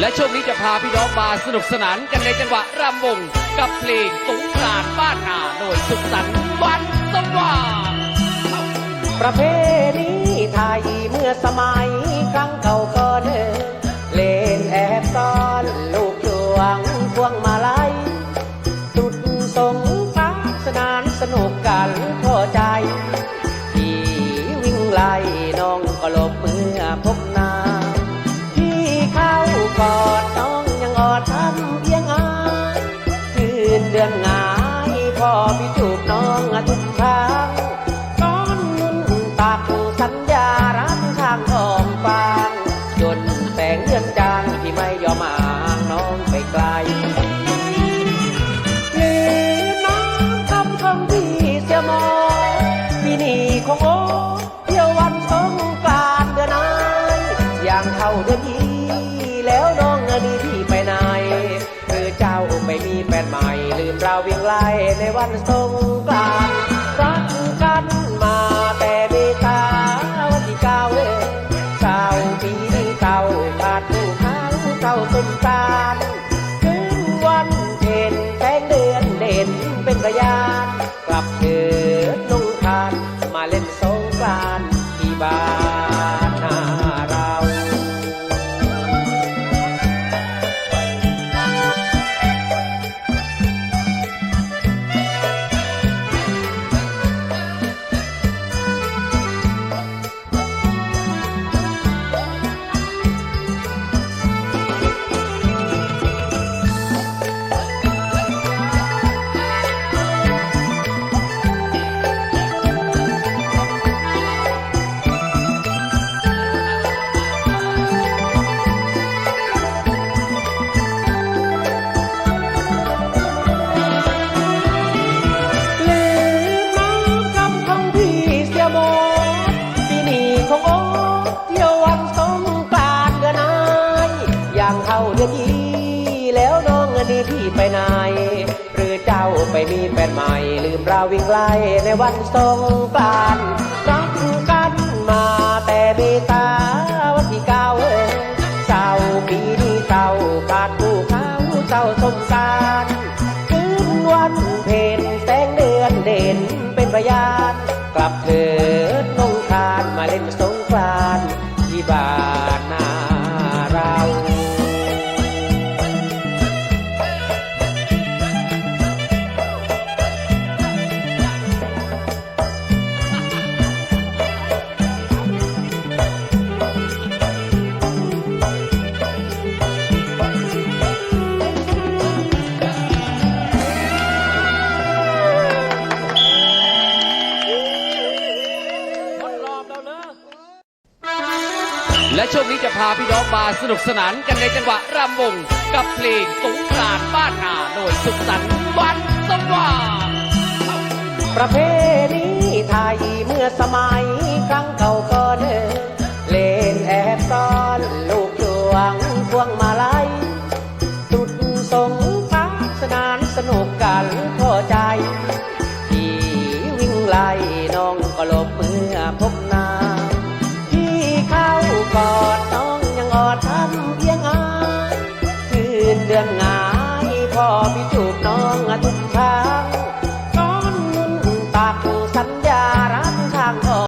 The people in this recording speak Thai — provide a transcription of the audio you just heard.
และช่วงนี้จะพาพี่น้องมาสนุกสนานกันในจังหวะรำวง กับเพลงสงกรานต์บ้านนาโดยสุขสันต์วันสว่างประเพณีไทยเมื่อสมัยครั้งเก่าก็เดินเล่นแอบซ่อนลูกจวงพวงมาลัยจุดสงกรานต์สนานสนุกกัน พี่จูบน้องทุกครั้งก้อนนุ่นตักสัญญารักทางทองฟางจนแสงเดือนจางที่ไม่ยอมห่างน้องไปไกลหรือน้ำคำคำที่เสียมองปีนี้คงโอ้เที่ยววันสงกรานเดือนไหนอย่างเท่าเดือนนี้ วิ่งไล่ในวันสงกรานต์รักกันมาแต่เบตาวันที่เก้าเอ้ยเก้าปีเก้าขาดผู้เขาเก้าสมตาลถึงวันเพ็ญแสงเดือนเด่นเป็นพยาน หรือเจ้าไปมีแฟนใหม่ ลืมเราวิ่งไล่ในวันสงกรานต์รักกันมาแต่เมตาวันที่เก้าเอ้ยเศร้าปีนี้เศร้าขาดผู้เขาเศร้าสมสารคืนวันเพ็ญแสงเดือนเด่นเป็นพยาน กลับเถิดนงคานมาเล่นสงกรานต์ที่บ้าน และช่วงนี้จะพาพี่น้องมาสนุกสนานกันในจังหวะรำวง กับเพลงสงกรานบ้านนาโดยสุขสันต์วันสว่างประเพณีไทยเมื่อสมัยครั้งเก่าก็เดินเล่นแอบซ่อนลูกหวงพวงมาลัยจุดสงพระสนานสนุกกัน พ่อพี่จูบน้องทุกเช้า